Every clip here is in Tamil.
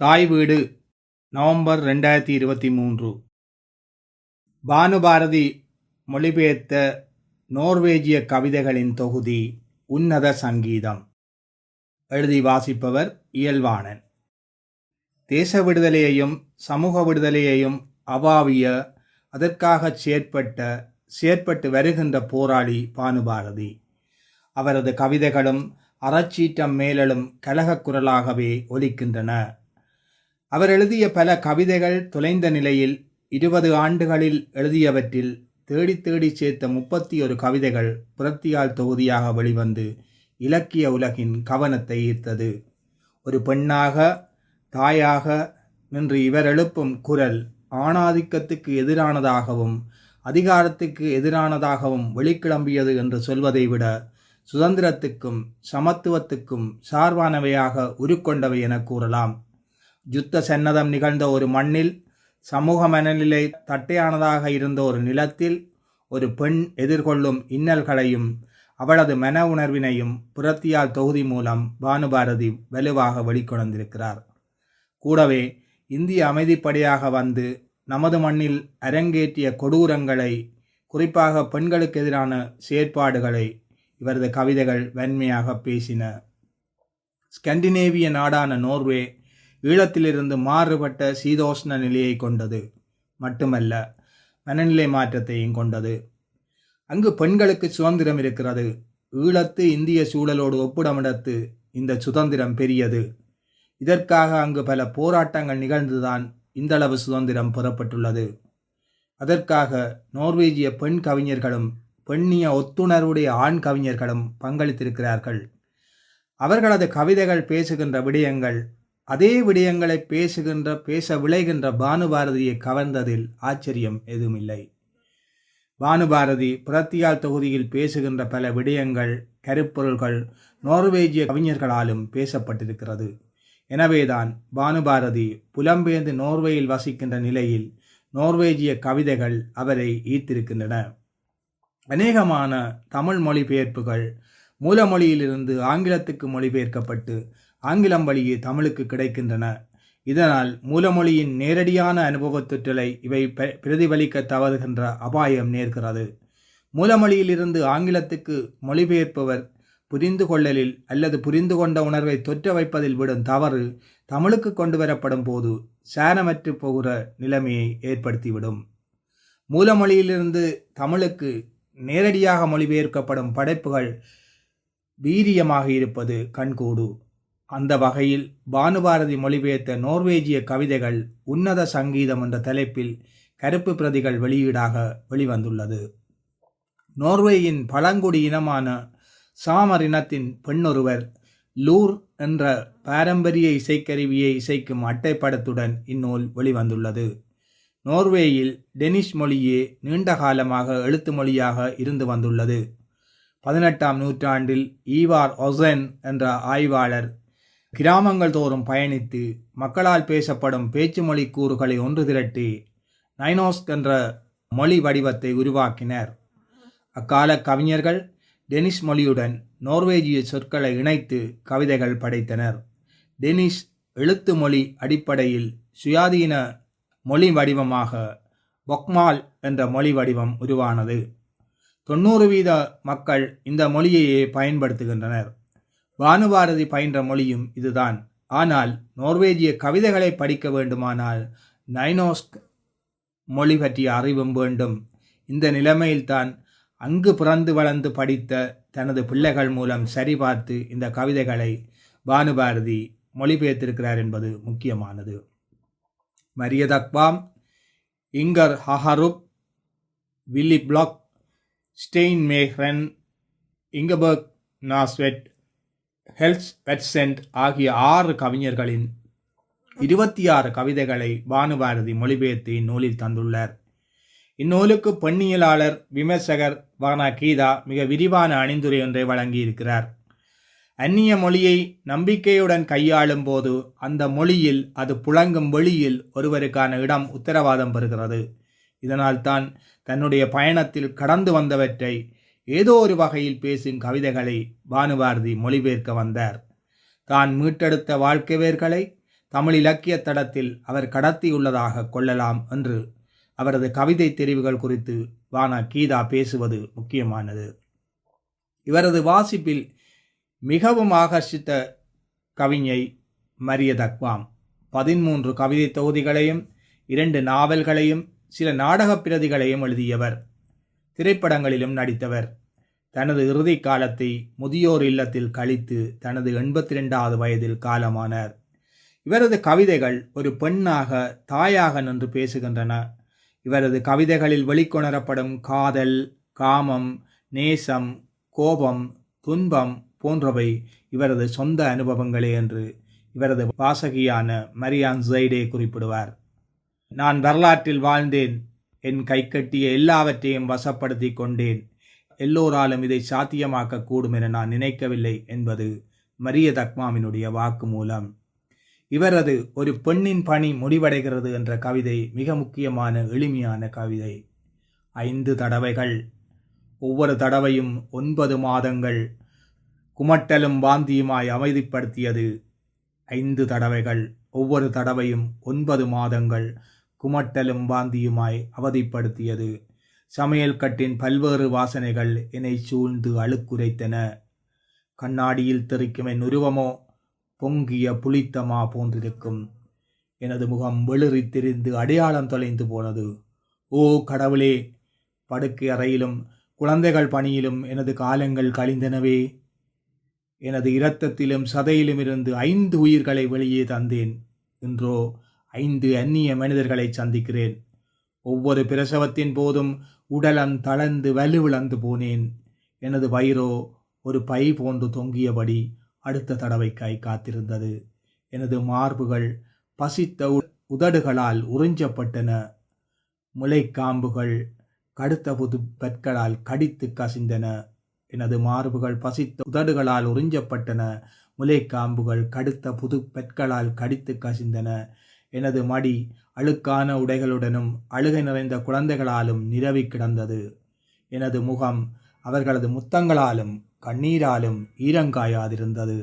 தாய் வீடு நவம்பர் ரெண்டாயிரத்தி இருபத்தி மூன்று. பானுபாரதி மொழிபெயர்த்த நோர்வேஜிய கவிதைகளின் தொகுதி உன்னத சங்கீதம். எழுதி வாசிப்பவர் இயல்வாணன் தேச விடுதலையையும் சமூக விடுதலையையும் அவாவிய அதற்காகச் செயற்பட்ட செயற்பட்டு வருகின்ற போராளி பானுபாரதி. அவரது கவிதைகளும் அறச்சீற்றம் மேலெழும் கலகக் குரலாகவே ஒலிக்கின்றன. அவர் எழுதிய பல கவிதைகள் தொலைந்த நிலையில் இருபது ஆண்டுகளில் எழுதியவற்றில் தேடி தேடி சேர்த்த முப்பத்தி ஒரு கவிதைகள் புரத்தியால் தொகுதியாக வெளிவந்து இலக்கிய உலகின் கவனத்தை ஈர்த்தது. ஒரு பெண்ணாக தாயாக நின்று இவர் எழுப்பும் குரல் ஆணாதிக்கத்துக்கு எதிரானதாகவும் அதிகாரத்துக்கு எதிரானதாகவும் வெளிக்கிளம்பியது என்று சொல்வதை விட சுதந்திரத்துக்கும் சமத்துவத்துக்கும் சார்பானவையாக உருக்கொண்டவை என கூறலாம். யுத்த சன்னதம் நிகழ்ந்த ஒரு மண்ணில் சமூக மனநிலை தட்டையானதாக இருந்த ஒரு நிலத்தில் ஒரு பெண் எதிர்கொள்ளும் இன்னல்களையும் அவளது மன உணர்வினையும் புரத்தியால் தொகுதி மூலம் பானுபாரதி வலுவாக வெளிக்கொணர்ந்திருக்கிறார். கூடவே இந்திய அமைதிப்படையாக வந்து நமது மண்ணில் அரங்கேற்றிய கொடூரங்களை குறிப்பாக பெண்களுக்கு எதிரான செயற்பாடுகளை இவரது கவிதைகள் வன்மையாக பேசின. ஸ்கண்டினேவிய நாடான நோர்வே ஈழத்திலிருந்து மாறுபட்ட சீதோஷ்ண நிலையை கொண்டது. மட்டுமல்ல மனநிலை மாற்றத்தையும் கொண்டது. அங்கு பெண்களுக்கு சுதந்திரம் இருக்கிறது. ஈழத்து இந்திய சூழலோடு ஒப்பிடமிடத்து இந்த சுதந்திரம் பெரியது. இதற்காக அங்கு பல போராட்டங்கள் நிகழ்ந்துதான் இந்தளவு சுதந்திரம் பெறப்பட்டுள்ளது. அதற்காக நோர்வேஜிய பெண் கவிஞர்களும் பெண்ணிய ஒத்துணர்வுடைய ஆண் கவிஞர்களும் பங்களித்திருக்கிறார்கள். அவர்களது கவிதைகள் பேசுகின்ற விடயங்கள் அதே விடயங்களை பேசுகின்ற பேச விளைகின்ற பானுபாரதியை கவர்ந்ததில் ஆச்சரியம் எதுவுமில்லை. பானுபாரதி புரத்தியால் தொகுதியில் பேசுகின்ற பல விடயங்கள் கருப்பொருள்கள் நோர்வேஜிய கவிஞர்களாலும் பேசப்பட்டிருக்கிறது. எனவேதான் பானுபாரதி புலம்பெயர்ந்து நோர்வேயில் வசிக்கின்ற நிலையில் நோர்வேஜிய கவிதைகள் அவரை ஈர்த்திருக்கின்றன. அநேகமான தமிழ் மொழிபெயர்ப்புகள் மூலமொழியிலிருந்து ஆங்கிலத்துக்கு மொழிபெயர்க்கப்பட்டு ஆங்கிலம் வழியே தமிழுக்கு கிடைக்கின்றன. இதனால் மூலமொழியின் நேரடியான அனுபவத்துற்றலை இவை பிரதிபலிக்க தவறுகின்ற அபாயம் நேர்கிறது. மூலமொழியிலிருந்து ஆங்கிலத்துக்கு மொழிபெயர்ப்பவர் புரிந்து கொள்ளலில் அல்லது புரிந்து கொண்ட உணர்வை தொற்ற வைப்பதில் விடும் தவறு தமிழுக்கு கொண்டு வரப்படும் போது சாரமற்று போகிற நிலைமையை ஏற்படுத்திவிடும். மூலமொழியிலிருந்து தமிழுக்கு நேரடியாக மொழிபெயர்க்கப்படும் படைப்புகள் வீரியமாக இருப்பது கண்கூடு. அந்த வகையில் பானுபாரதி மொழிபெயர்த்த நோர்வேஜிய கவிதைகள் உன்னத சங்கீதம் என்ற தலைப்பில் கருப்பு பிரதிகள் வெளியீடாக வெளிவந்துள்ளது. நோர்வேயின் பழங்குடி இனமான சாமர் இனத்தின் பெண்ணொருவர் லூர் என்ற பாரம்பரிய இசைக்கருவியை இசைக்கும் அட்டைப்படத்துடன் இந்நூல் வெளிவந்துள்ளது. நோர்வேயில் டெனிஷ் மொழியே நீண்ட காலமாக எழுத்து மொழியாக இருந்து வந்துள்ளது. பதினெட்டாம் நூற்றாண்டில் ஈவார் ஒசன் என்ற ஆய்வாளர் கிராமங்கள் தோறும் பயணித்து மக்களால் பேசப்படும் பேச்சு மொழி கூறுகளை ஒன்று திரட்டி நைனோஸ்க் என்ற மொழி வடிவத்தை உருவாக்கினர். அக்கால கவிஞர்கள் டெனிஷ் மொழியுடன் நோர்வேஜிய சொற்களை இணைத்து கவிதைகள் படைத்தனர். டெனிஷ் எழுத்து மொழி அடிப்படையில் சுயாதீன மொழி வடிவமாக பொக்மால் என்ற மொழி வடிவம் உருவானது. தொண்ணூறு வீத மக்கள் இந்த மொழியையே பயன்படுத்துகின்றனர். பானுபாரதி பயின்ற மொழியும் இதுதான். ஆனால் நோர்வேஜிய கவிதைகளை படிக்க வேண்டுமானால் நைனோஸ்க் மொழி பற்றிய அறிவும் வேண்டும். இந்த நிலைமையில்தான் அங்கு பிறந்து வளர்ந்து படித்த தனது பிள்ளைகள் மூலம் சரிபார்த்து இந்த கவிதைகளை பானுபாரதி மொழிபெயர்த்திருக்கிறார் என்பது முக்கியமானது. மரியதக்வாம் இங்கர் ஹஹருப் வில்லி பிளாக் ஸ்டெயின் மேஹ்ரன் இங்கபர்க் நாஸ்வெட் ஹெல்ஸ் வெட்சென்ட் ஆகிய ஆறு கவிஞர்களின் இருபத்தி ஆறு கவிதைகளை பானுபாரதி மொழிபெயர்த்து இந்நூலில் தந்துள்ளார். இந்நூலுக்கு பெண்ணியலாளர் விமர்சகர் வானா கீதா மிக விரிவான அணிந்துரை ஒன்றை வழங்கியிருக்கிறார். அந்நிய மொழியை நம்பிக்கையுடன் கையாளும் போது அந்த மொழியில் அது புழங்கும் வெளியில் ஒருவருக்கான இடம் உத்தரவாதம் பெறுகிறது. இதனால்தான் தன்னுடைய பயணத்தில் கடந்து வந்தவற்றை ஏதோ ஒரு வகையில் பேசும் கவிதைகளை பானுபாரதி மொழிபெயர்க்க வந்தார். தான் மீட்டெடுத்த வாழ்க்கைவேர்களை தமிழ் இலக்கிய தடத்தில் அவர் கடத்தியுள்ளதாக கொள்ளலாம் என்று அவரது கவிதை தெரிவுகள் குறித்து வானா கீதா பேசுவது முக்கியமானது. இவரது வாசிப்பில் மிகவும் ஆகர்ஷித்த கவிஞை மரிய தக்வாம். பதிமூன்று கவிதை தொகுதிகளையும் இரண்டு நாவல்களையும் சில நாடகப் பிரதிகளையும் எழுதியவர். திரைப்படங்களிலும் நடித்தவர். தனது இறுதி காலத்தை முதியோர் இல்லத்தில் கழித்து தனது எண்பத்தி ரெண்டாவது வயதில் காலமானார். இவரது கவிதைகள் ஒரு பெண்ணாக தாயாக நின்று பேசுகின்றன. இவரது கவிதைகளில் வெளிக்கொணரப்படும் காதல் காமம் நேசம் கோபம் துன்பம் போன்றவை இவரது சொந்த அனுபவங்களே என்று இவரது வாசகியான மரியான் ஜெய்டே குறிப்பிடுவார். நான் வரலாற்றில் வாழ்ந்தேன். என் கைக்கட்டிய எல்லாவற்றையும் வசப்படுத்தி கொண்டேன். எல்லோராலும் இதை சாத்தியமாக்க கூடும் என நான் நினைக்கவில்லை என்பது மரிய தக்மாவினுடைய வாக்கு மூலம். இவரது ஒரு பெண்ணின் பணி முடிவடைகிறது என்ற கவிதை மிக முக்கியமான எளிமையான கவிதை. ஐந்து தடவைகள். ஒவ்வொரு தடவையும் ஒன்பது மாதங்கள். குமட்டலும் வாந்தியுமாய் அமைதிப்படுத்தியது. ஐந்து தடவைகள். ஒவ்வொரு தடவையும் ஒன்பது மாதங்கள். குமட்டலும் வாந்தியுமாய் அவதிப்படுத்தியது. சமையல் கட்டின் பல்வேறு வாசனைகள் என்னை சூழ்ந்து அழுக்குரைத்தன. கண்ணாடியில் தெறிக்கும் என் உருவமோ பொங்கிய புளித்தமா போன்றிருக்கும். எனது முகம் வெளிறி திரிந்து அடையாளம் தொலைந்து போனது. ஓ கடவுளே படுக்கை அறையிலும் குழந்தைகள் பணியிலும் எனது காலங்கள் கழிந்தனவே. எனது இரத்தத்திலும் சதையிலும் இருந்து ஐந்து உயிர்களை வெளியே தந்தேன். இன்றோ ஐந்து அந்நிய மனிதர்களை சந்திக்கிறேன். ஒவ்வொரு பிரசவத்தின் போதும் உடலம் தளர்ந்து வலுவிழந்து போனேன். எனது வயிறோ ஒரு பை போன்று தொங்கியபடி அடுத்த தடவைக்காய் காத்திருந்தது. எனது மார்புகள் பசித்த உதடுகளால் உறிஞ்சப்பட்டன. முளைக்காம்புகள் கடுத்த புது பற்களால் கடித்து கசிந்தன. எனது மார்புகள் பசித்த உதடுகளால் உறிஞ்சப்பட்டன. முலைக்காம்புகள் கடுத்த புது பெற்களால் கடித்து கசிந்தன. எனது மடி அழுக்கான உடைகளுடனும் அழுகை நிறைந்த குழந்தைகளாலும் நிரவி கிடந்தது. எனது முகம் அவர்களது முத்தங்களாலும் கண்ணீராலும் ஈரங்காயாதிருந்தது.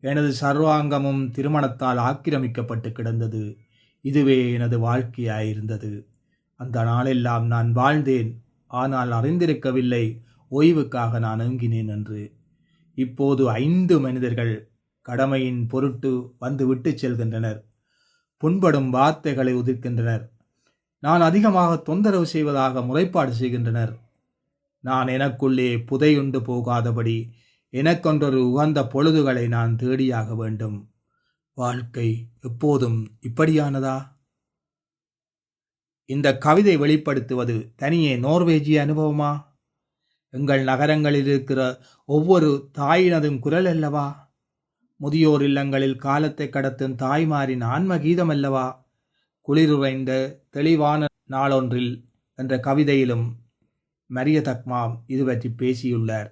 எனது சர்வாங்கமும் திருமணத்தால் ஆக்கிரமிக்கப்பட்டு கிடந்தது. இதுவே எனது வாழ்க்கையாயிருந்தது. அந்த நாளெல்லாம் நான் வாழ்ந்தேன். ஆனால் அறிந்திருக்கவில்லை. ஓய்வுக்காக நான் அணுங்கினேன் என்று. இப்போது ஐந்து மனிதர்கள் கடமையின் பொருட்டு வந்து விட்டு செல்கின்றனர். புண்படும் வார்த்தைகளை உதிர்க்கின்றனர். நான் அதிகமாக தொந்தரவு செய்வதாக முறைப்பாடு செய்கின்றனர். நான் எனக்குள்ளே புதையுண்டு போகாதபடி எனக்கொன்றொரு உகந்த பொழுதுகளை நான் தேடியாக வேண்டும். வாழ்க்கை எப்போதும் இப்படியானதா? இந்த கவிதை வெளிப்படுத்துவது தனியே நோர்வேஜிய அனுபவமா? எங்கள் நகரங்களில் இருக்கிற ஒவ்வொரு தாயினதும் குரல் அல்லவா? முதியோர் இல்லங்களில் காலத்தை கடத்தும் தாய்மாரின் ஆன்மகீதம் அல்லவா குளிருறைந்த தெளிவான நாளொன்றில் என்ற கவிதையிலும் மரிய தக்மாம் இது பற்றி பேசியுள்ளார்.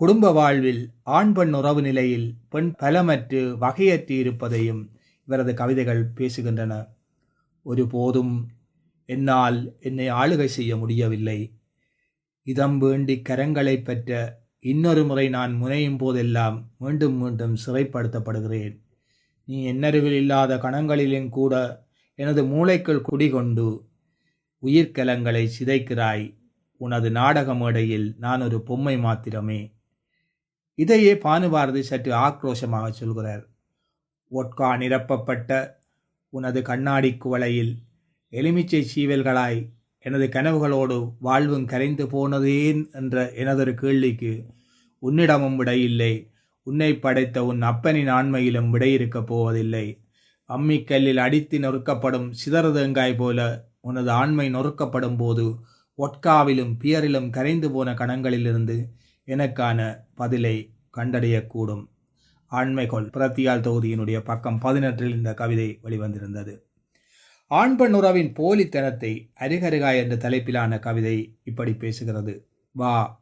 குடும்ப வாழ்வில் ஆண் பெண் உறவு நிலையில் பெண் பலமற்று வகையற்றி இருப்பதையும் இவரது கவிதைகள் பேசுகின்றன. ஒருபோதும் என்னால் என்னை ஆளுகை செய்ய முடியவில்லை. இதம் வேண்டி கரங்களை பெற்ற இன்னொரு முறை நான் முனையும் போதெல்லாம் மீண்டும் மீண்டும் சிறைப்படுத்தப்படுகிறேன். நீ என்னருவில் இல்லாத கணங்களிலும் கூட எனது மூளைக்குள் குடிகொண்டு உயிர்க்கலங்களை சிதைக்கிறாய். உனது நாடக மேடையில் நான் ஒரு பொம்மை மாத்திரமே. இதையே பானுபாரதி சற்று ஆக்ரோஷமாக சொல்கிறார். ஒட்கா நிரப்பப்பட்ட உனது கண்ணாடி குவளையில் எலுமிச்சை சீவல்களாய் எனது கனவுகளோடு வாழ்வும் கரைந்து போனதேன் என்ற எனதொரு கேள்விக்கு உன்னிடமும் விடையில்லை. உன்னை படைத்த உன் அப்பனின் ஆண்மையிலும் விடையிருக்கப் போவதில்லை. அம்மிக்கல்லில் அடித்து நொறுக்கப்படும் சிதறதேங்காய் போல உனது ஆண்மை நொறுக்கப்படும் போது ஒட்காவிலும் பியரிலும் கரைந்து போன கணங்களிலிருந்து எனக்கான பதிலை கண்டடையக்கூடும். ஆண்மைகொள் பிரத்தியால் தொகுதியினுடைய பக்கம் பதினெட்டில் இந்த கவிதை வெளிவந்திருந்தது. ஆண்பண்ணுறவின் போலித்தனத்தை அருகருகா என்ற தலைப்பிலான கவிதை இப்படி பேசுகிறது. வா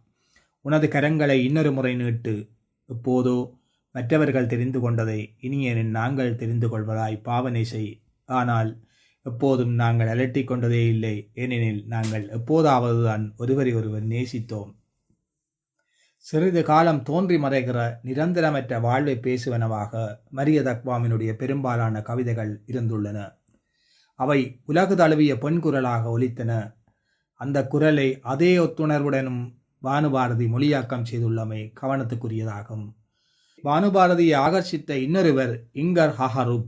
உனது கரங்களை இன்னொரு முறை நீட்டு. இப்போதோ மற்றவர்கள் தெரிந்து கொண்டதை இனியனின் நாங்கள் தெரிந்து கொள்வதாய் பாவனை செய். ஆனால் எப்போதும் நாங்கள் அலட்டிக் கொண்டதே இல்லை. ஏனெனில் நாங்கள் எப்போதாவதுதான் ஒருவரை ஒருவர் நேசித்தோம். சிறிது காலம் தோன்றி மறைகிற நிரந்தரமற்ற வாழ்வை பேசுவனவாக மரிய தக்வாமினுடைய பெரும்பாலான கவிதைகள் இருந்துள்ளன. அவை உலக தழுவிய பெண் குரலாக ஒலித்தன. அந்த குரலை அதே ஒத்துணர்வுடனும் பானுபாரதி மொழியாக்கம் செய்துள்ளமை கவனத்துக்குரியதாகும். பானுபாரதியை ஆகர்ஷித்த இன்னொருவர் இங்கர் ஹஹரூப்.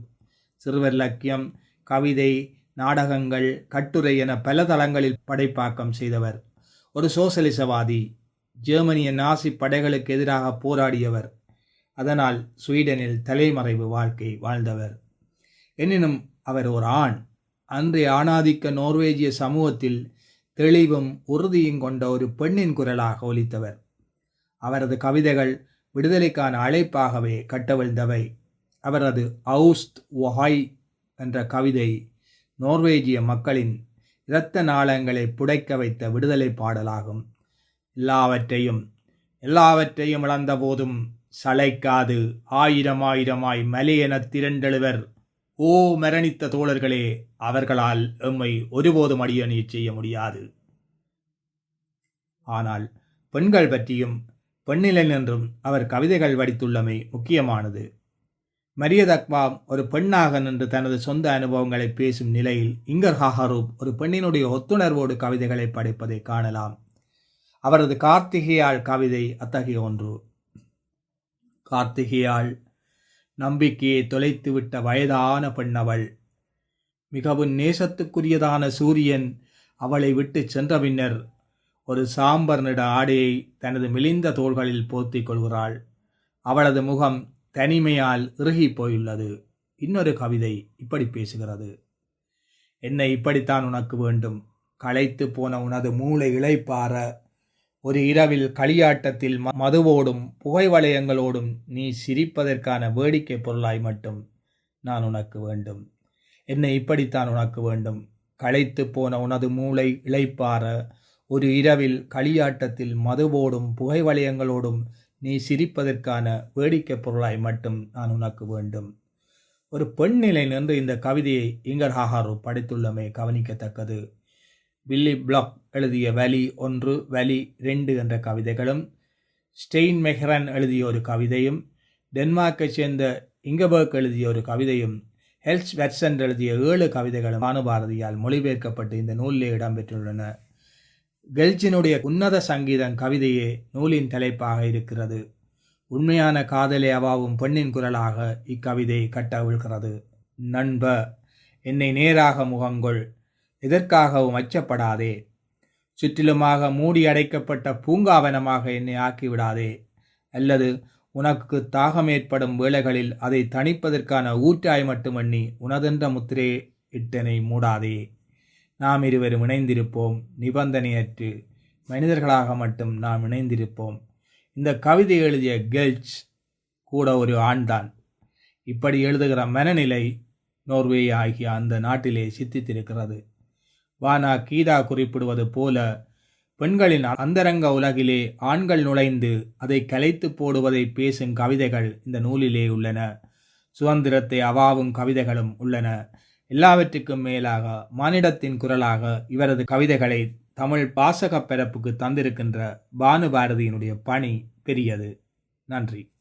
சிறுவர் இலக்கியம் கவிதை நாடகங்கள் கட்டுரை என பல தளங்களில் படைப்பாக்கம் செய்தவர். ஒரு சோசலிசவாதி ஜெர்மனிய நாசி படைகளுக்கு எதிராக போராடியவர். அதனால் ஸ்வீடனில் தலைமறைவு வாழ்க்கை வாழ்ந்தவர். எனினும் அவர் ஒரு ஆண். அன்றைய ஆணாதிக்க நோர்வேஜிய சமூகத்தில் தெளிவும் உறுதியும் கொண்ட ஒரு பெண்ணின் குரலாக ஒலித்தவர். அவரது கவிதைகள் விடுதலைக்கான அழைப்பாகவே கட்டவிழ்ந்தவை. அவரது அவுஸ்த் ஒஹாய் என்ற கவிதை நோர்வேஜிய மக்களின் இரத்த நாளங்களை புடைக்க வைத்த விடுதலை பாடலாகும். எல்லாவற்றையும் எல்லாவற்றையும் இழந்த போதும் சளைக்காது. ஆயிரம் ஆயிரமாய் மலையெனத் திரண்டெழுவர் ஓ மரணித்த தோழர்களே அவர்களால் எம்மை ஒருபோதும் அடியணி செய்ய முடியாது. ஆனால் பெண்கள் பற்றியும் பெண்ணிலன் என்றும் அவர் கவிதைகள் வடித்துள்ளமை முக்கியமானது. மரியத் அக்வாம் ஒரு பெண்ணாக நின்று தனது சொந்த அனுபவங்களை பேசும் நிலையில் இங்கர் ஹாஹரூப் ஒரு பெண்ணினுடைய ஒத்துணர்வோடு கவிதைகளை படைப்பதை காணலாம். அவரது கார்த்திகையாள் கவிதை அத்தகைய ஒன்று. கார்த்திகையாள் நம்பிக்கையை தொலைத்துவிட்ட வயதான பெண்ணவள். மிகவும் நேசத்துக்குரியதான சூரியன் அவளை விட்டு சென்ற பின்னர் ஒரு சாம்பர் நிட ஆடையை தனது மெலிந்த தோள்களில் போர்த்திக் கொள்கிறாள். அவளது முகம் தனிமையால் இறுகி போயுள்ளது. இன்னொரு கவிதை இப்படி பேசுகிறது. என்னை இப்படித்தான் உனக்கு வேண்டும். களைத்து போன உனது மூளை இழைப்பார ஒரு இரவில் களியாட்டத்தில் மதுவோடும் புகை வளையங்களோடும் நீ சிரிப்பதற்கான வேடிக்கை பொருளாய் மட்டும் நான் உனக்கு வேண்டும். என்னை இப்படித்தான் உனக்கு வேண்டும். களைத்து போன உனது மூளை இளைப்பார ஒரு இரவில் களியாட்டத்தில் மதுவோடும் புகை வளையங்களோடும் நீ சிரிப்பதற்கான வேடிக்கை பொருளாய் மட்டும் நான் உனக்கு வேண்டும். ஒரு பெண் நிலை நின்று இந்த கவிதையை இங்கர் ஹாகாரு படைத்துள்ளமை கவனிக்கத்தக்கது. வில்லி பிளாக் எழுதிய வலி ஒன்று வலி ரெண்டு என்ற கவிதைகளும் ஸ்டெயின் மெஹ்ரன் எழுதிய ஒரு கவிதையும் டென்மார்க்கை சேர்ந்த இங்கபர்க் எழுதிய ஒரு கவிதையும் ஹெல்ஸ் வெட்சன் எழுதிய ஏழு கவிதைகளும் பானுபாரதியால் மொழிபெயர்க்கப்பட்டு இந்த நூலிலே இடம்பெற்றுள்ளன. கெல்ச்சினுடைய உன்னத சங்கீதம் கவிதையே நூலின் தலைப்பாக இருக்கிறது. உண்மையான காதலை அவாவும் பெண்ணின் குரலாக இக்கவிதை கட்டவிழ்கிறது. நண்ப என்னை நேராக முகங்கொள் எதற்காகவும் அச்சப்படாதே. சுற்றிலுமாக மூடி அடைக்கப்பட்ட பூங்காவனமாக என்னை ஆக்கிவிடாதே. அல்லது உனக்கு தாகம் ஏற்படும் வேளைகளில் அதை தணிப்பதற்கான ஊற்றாய் மட்டுமண்ணி உனதென்ற முத்திரே இட்டனை மூடாதே. நாம் இருவரும் இணைந்திருப்போம். நிபந்தனையற்று மனிதர்களாக மட்டும் நாம் இணைந்திருப்போம். இந்த கவிதை எழுதிய கெல்ச் கூட ஒரு ஆண்தான். இப்படி எழுதுகிற மனநிலை நோர்வே ஆகிய அந்த நாட்டிலே சித்தித்திருக்கிறது. வானா கீதா குறிப்பிடுவது போல பெண்களின் அந்தரங்க உலகிலே ஆண்கள் நுழைந்து அதை கலைத்து போடுவதை பேசும் கவிதைகள் இந்த நூலிலே உள்ளன. சுதந்திரத்தை அவாவும் கவிதைகளும் உள்ளன. எல்லாவற்றுக்கும் மேலாக மானிடத்தின் குரலாக இவரது கவிதைகளை தமிழ் பாசக பரப்புக்கு தந்திருக்கின்ற பானுபாரதியினுடைய பணி பெரியது. நன்றி.